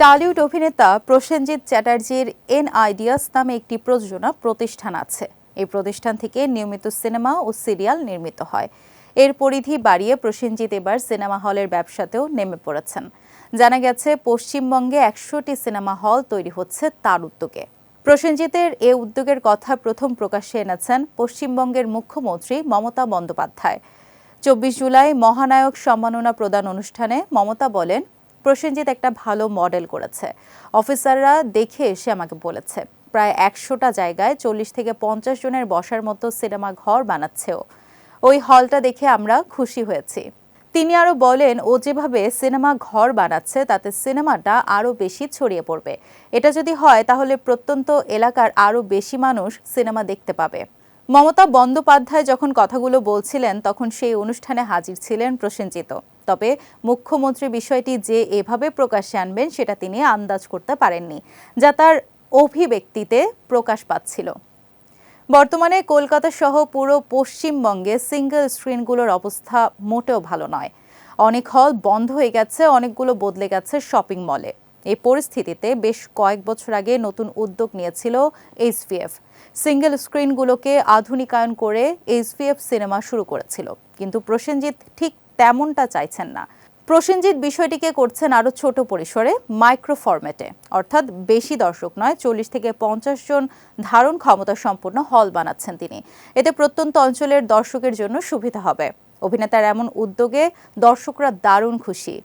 Tollywood অভিনেতা Prosenjit চ্যাটার্জির N ideas নামে একটি প্রযোজনা প্রতিষ্ঠান আছে। এই প্রতিষ্ঠান থেকে নিয়মিত সিনেমা ও সিরিয়াল নির্মিত হয়। এর পরিধি বাড়িয়ে প্রসেনজিৎ এবার সিনেমা হলের ব্যবসাতেও নেমে পড়েছেন। জানা গেছে, পশ্চিমবঙ্গে একশোটি সিনেমা হল তৈরি হচ্ছে তার উদ্যোগে। প্রসেনজিতের এ উদ্যোগের কথা প্রথম প্রকাশ্যে এনেছেন পশ্চিমবঙ্গের মুখ্যমন্ত্রী মমতা বন্দ্যোপাধ্যায়। চব্বিশ জুলাই মহানায়ক সম্মাননা প্রদান অনুষ্ঠানে মমতা বলেন প্রসেনজিৎ একটা ভালো মডেল করেছে। অফিসাররা দেখে এসে আমাকে বলেছে, প্রায় একশোটা জায়গায় চল্লিশ থেকে পঞ্চাশ জনের বসার মতো সিনেমা ঘর বানাচ্ছেও ওই হলটা দেখে আমরা খুশি হয়েছি। তিনি আরও বলেন, ও যেভাবে সিনেমা ঘর বানাচ্ছে, তাতে সিনেমাটা আরও বেশি ছড়িয়ে পড়বে। এটা যদি হয়, তাহলে প্রত্যন্ত এলাকার আরও বেশি মানুষ সিনেমা দেখতে পাবে। মমতা বন্দ্যোপাধ্যায় যখন কথাগুলো বলছিলেন, তখন সেই অনুষ্ঠানে হাজির ছিলেন প্রসেনজিৎ। তবে মুখ্যমন্ত্রী বিষয়টি যে এভাবে প্রকাশ্যে আনবেন, সেটা তিনি আন্দাজ করতে পারেননি, যা তার অভিব্যক্তিতে প্রকাশ পাচ্ছিল। বর্তমানে কলকাতা সহ পুরো পশ্চিমবঙ্গে সিঙ্গেল স্ক্রিনগুলোর অবস্থা মোটেও ভালো নয়। অনেক হল বন্ধ হয়ে গেছে, অনেকগুলো বদলে গেছে শপিং মলে। এই পরিস্থিতিতে বেশ কয়েক বছর আগে নতুন উদ্যোগ নিয়েছিল এইচভিএফ। সিঙ্গেল স্ক্রিনগুলোকে আধুনিকায়ন করে এইচভিএফ সিনেমা শুরু করেছিল। কিন্তু প্রসেনজিৎ ঠিক তেমনটা চাইছেন না। প্রসেনজিৎ বিষয়টিকে করছেন আরও ছোট পরিসরে, মাইক্রো ফরম্যাটে। অর্থাৎ বেশি দর্শক নয়, চল্লিশ থেকে পঞ্চাশ জন ধারণ ক্ষমতা সম্পন্ন হল বানাচ্ছেন তিনি। এতে প্রত্যন্ত অঞ্চলের দর্শকের জন্য সুবিধা হবে। অভিনেতার এমন উদ্যোগে দর্শকরা দারুণ খুশি।